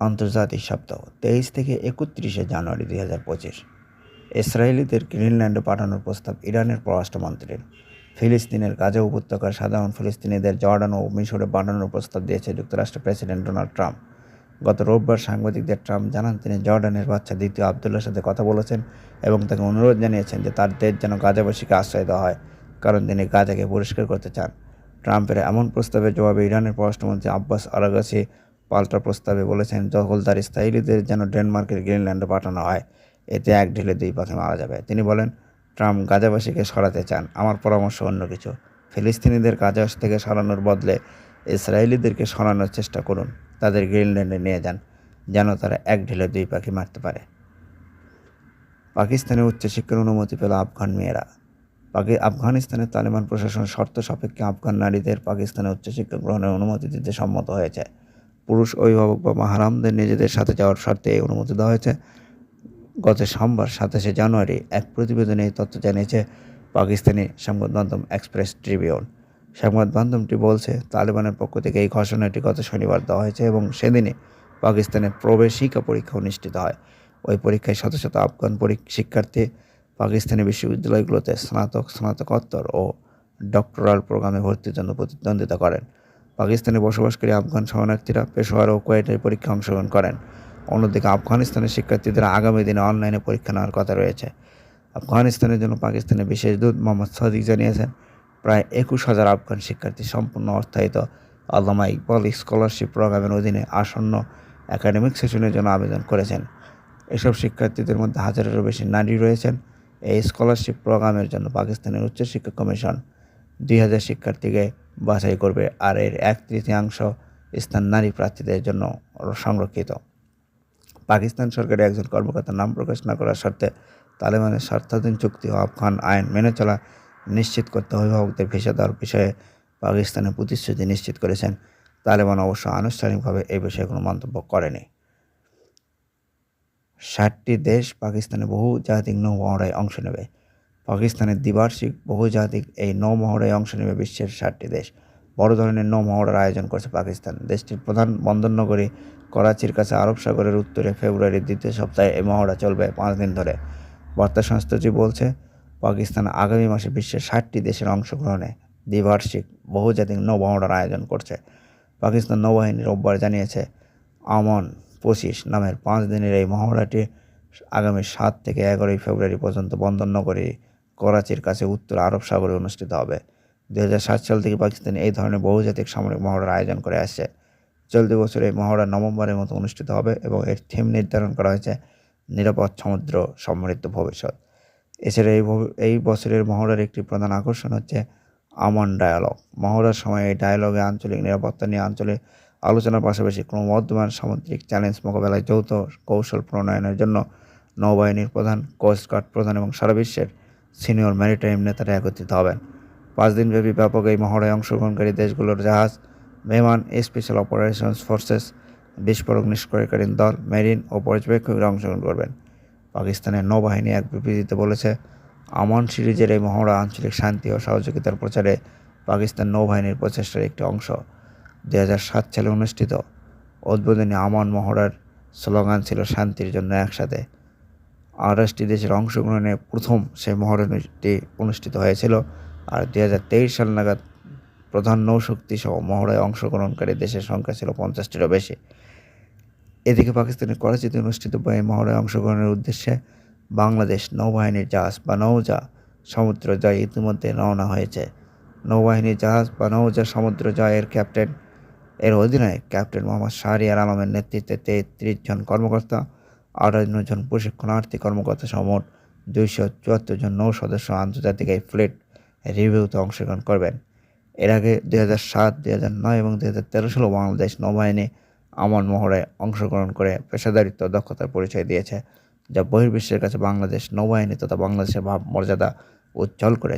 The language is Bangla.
আন্তর্জাতিক সপ্তাহ, তেইশ থেকে একত্রিশে জানুয়ারি দুই হাজার পঁচিশ। ইসরায়েলিদের গ্রিনল্যান্ডে পাঠানোর প্রস্তাব ইরানের পররাষ্ট্রমন্ত্রীর। ফিলিস্তিনের গাজা উপত্যকার সাধারণ ফিলিস্তিনিদের জর্ডান ও মিশরে পাঠানোর প্রস্তাব দিয়েছে যুক্তরাষ্ট্রের প্রেসিডেন্ট ডোনাল্ড ট্রাম্প। গত রোববার সাংবাদিকদের ট্রাম্প জানান, তিনি জর্ডানের বাচ্চা দ্বিতীয় আবদুল্লার সাথে কথা বলেছেন এবং তাকে অনুরোধ জানিয়েছেন যে তার দেশ যেন গাজাবাসীকে আশ্রয় দেওয়া হয়, কারণ তিনি গাজাকে পরিষ্কার করতে চান। ট্রাম্পের এমন প্রস্তাবের জবাবে ইরানের পররাষ্ট্রমন্ত্রী আব্বাস আরাগাসি পাল্টা প্রস্তাবে বলেছেন, দখলদার ইসরায়েলিদের যেন ডেনমার্কের গ্রিনল্যান্ডে পাঠানো হয়, এতে এক ঢিলে দুই পাখি মারা যাবে। তিনি বলেন, ট্রাম্প গাজাবাসীকে সরাতে চান, আমার পরামর্শ অন্য কিছু। ফিলিস্তিনিদের গাজা থেকে সরানোর বদলে ইসরায়েলিদেরকে সরানোর চেষ্টা করুন, তাদের গ্রিনল্যান্ডে নিয়ে যান, যেন তারা এক ঢিলে দুই পাখি মারতে পারে। পাকিস্তানে উচ্চশিক্ষার অনুমতি পেল আফগান মেয়েরা। পাকি, আফগানিস্তানের তালিবান প্রশাসন শর্ত সাপেক্ষে আফগান নারীদের পাকিস্তানে উচ্চশিক্ষা গ্রহণের অনুমতি দিতে সম্মত হয়েছে। পুরুষ অভিভাবক বা মাহারামদের নিজেদের সাথে যাওয়ার শর্তে এই অনুমতি দেওয়া হয়েছে। গত সোমবার সাতাশে জানুয়ারি এক প্রতিবেদনে এই তথ্য জানিয়েছে পাকিস্তানি সংবাদ মাধ্যম এক্সপ্রেস ট্রিবিউন। সংবাদ মাধ্যমটি বলছে, তালেবানের পক্ষ থেকে এই ঘোষণাটি গত শনিবার দেওয়া হয়েছে এবং সেদিনে পাকিস্তানের প্রবেশিকা পরীক্ষা অনুষ্ঠিত হয়। ওই পরীক্ষায় শত শত আফগান শিক্ষার্থী, পাকিস্তানি বিশ্ববিদ্যালয়গুলোতে স্নাতক, স্নাতকোত্তর ও ডক্টরাল প্রোগ্রামে ভর্তির জন্য প্রতিদ্বন্দ্বিতা করেন। পাকিস্তানে বসবাসকারী আফগান শরণার্থীরা পেশোয়ার ও কোয়েটের পরীক্ষা অংশগ্রহণ করেন। অন্যদিকে আফগানিস্তানের শিক্ষার্থীদের আগামী দিনে অনলাইনে পরীক্ষা নেওয়ার কথা রয়েছে। আফগানিস্তানের জন্য পাকিস্তানের বিশেষ দূত মোহাম্মদ সাদিক জানিয়েছেন, প্রায় একুশ হাজার আফগান শিক্ষার্থী সম্পূর্ণ অর্থায়িত আল্লামা ইকবাল স্কলারশিপ প্রোগ্রামের অধীনে আসন্ন একাডেমিক সেশনের জন্য আবেদন করেছেন। এসব শিক্ষার্থীদের মধ্যে হাজারেরও বেশি নারী রয়েছেন। এই স্কলারশিপ প্রোগ্রামের জন্য পাকিস্তানের উচ্চশিক্ষা কমিশন দুই হাজার শিক্ষার্থীকে বাছাই করবে আর এর এক তৃতীয়াংশ স্থান নারী প্রার্থীদের জন্য সংরক্ষিত। পাকিস্তান সরকারের একজন কর্মকর্তার নাম প্রকাশ না করার শর্তে তালেবানের স্বার্থাধীন চুক্তি ও আফগান আইন মেনে চলা নিশ্চিত করতে অভিভাবকদের ভিসা দেওয়ার বিষয়ে পাকিস্তানের প্রতিশ্রুতি নিশ্চিত করেছেন। তালেবান অবশ্য আনুষ্ঠানিকভাবে এই বিষয়ে কোনো মন্তব্য করেনি। ষাটটি দেশ পাকিস্তানে বহু জাতিক নৌমহড়ায় অংশ নেবে। পাকিস্তানের দ্বিবার্ষিক বহুজাতিক এই নৌমহড়ায় অংশ নেবে বিশ্বের ষাটটি দেশ। বড় ধরনের নৌমহড়ার আয়োজন করছে পাকিস্তান। দেশটির প্রধান বন্দরনগরী করাচির কাছে আরব সাগরের উত্তরে ফেব্রুয়ারির দ্বিতীয় সপ্তাহে এই মহড়া চলবে পাঁচ দিন ধরে। বার্তা সংস্থাটি বলছে, পাকিস্তান আগামী মাসে বিশ্বের ষাটটি দেশের অংশগ্রহণে দ্বিবার্ষিক বহুজাতিক নৌমহড়ার আয়োজন করছে। পাকিস্তান নৌবাহিনী রোববার জানিয়েছে, আমন পঁচিশ নামের পাঁচ দিনের এই মহড়াটি আগামী সাত থেকে এগারোই ফেব্রুয়ারি পর্যন্ত বন্দরনগরী করাচির কাছে উত্তর আরব সাগরে অনুষ্ঠিত হবে। দু হাজার সাত সাল থেকে পাকিস্তান এই ধরনের বহুজাতিক সামরিক মহড়ার আয়োজন করে আসছে। চলতি বছর এই মহড়া নভেম্বরের মতো অনুষ্ঠিত হবে এবং এর থিম নির্ধারণ করা হয়েছে নিরাপদ সমুদ্র সমৃদ্ধ ভবিষ্যৎ। এছাড়া এই এই বছরের মহড়ার একটি প্রধান আকর্ষণ হচ্ছে আমন ডায়ালগ। মহড়ার সময় এই ডায়ালগে আঞ্চলিক নিরাপত্তা নিয়ে আঞ্চলিক আলোচনার পাশাপাশি ক্রমবর্ধমান সামুদ্রিক চ্যালেঞ্জ মোকাবেলায় যৌথ কৌশল প্রণয়নের জন্য নৌবাহিনীর প্রধান কোস্টগার্ড প্রধান এবং সারা বিশ্বের সিনিয়র ম্যারিটাইম নেতারা একত্রিত হবেন। পাঁচ দিনব্যাপী ব্যাপক এই মহড়ায় অংশগ্রহণকারী দেশগুলোর জাহাজ, বিমান, স্পেশাল অপারেশনস ফোর্সেস, বিস্ফোরক নিষ্ক্রিয়কারী দল, মেরিন ও পর্যবেক্ষকরা অংশগ্রহণ করবেন। পাকিস্তানের নৌবাহিনী এক বিবৃতিতে বলেছে, আমন সিরিজের এই মহড়া আঞ্চলিক শান্তি ও সহযোগিতার প্রচারে পাকিস্তান নৌবাহিনীর প্রচেষ্টার একটি অংশ। দু সাত সালে অনুষ্ঠিত উদ্বোধনী আমন মহড়ার স্লোগান ছিল শান্তির জন্য একসাথে। আঠাশটি দেশের অংশগ্রহণে প্রথম সেই মহড়াটি অনুষ্ঠিত হয়েছিল। আর দুই হাজার তেইশ সাল নাগাদ প্রধান নৌশক্তি সহ মহড়ায় অংশগ্রহণকারী দেশের সংখ্যা ছিল পঞ্চাশটিরও বেশি। এদিকে পাকিস্তানের করাচিতে অনুষ্ঠিত এই মহড়ায় অংশগ্রহণের উদ্দেশ্যে বাংলাদেশ নৌবাহিনীর জাহাজ বা নৌজা সমুদ্র জয় ইতিমধ্যে রওনা হয়েছে। নৌবাহিনীর জাহাজ বা নৌজা সমুদ্র জয়ের ক্যাপ্টেন, এর অধিনায়ক ক্যাপ্টেন মোহাম্মদ শাহরিয়ার আলমের নেতৃত্বে তেত্রিশ জন কর্মকর্তা আটান্ন জন প্রশিক্ষণার্থী কর্মকর্তা সহ মোট দুইশো চুয়াত্তর জন নৌ সদস্য আন্তর্জাতিক এই ফ্লিট রিভিউতে অংশগ্রহণ করবেন। এর আগে দুই হাজার সাত, দুই হাজার নয় এবং দুই হাজার তেরো সালে বাংলাদেশ নৌবাহিনী আমন মহড়ায় অংশগ্রহণ করে পেশাদারিত্ব দক্ষতার পরিচয় দিয়েছে, যা বহির্বিশ্বের কাছে বাংলাদেশ নৌবাহিনী তথা বাংলাদেশের ভাব মর্যাদা উজ্জ্বল করেছে।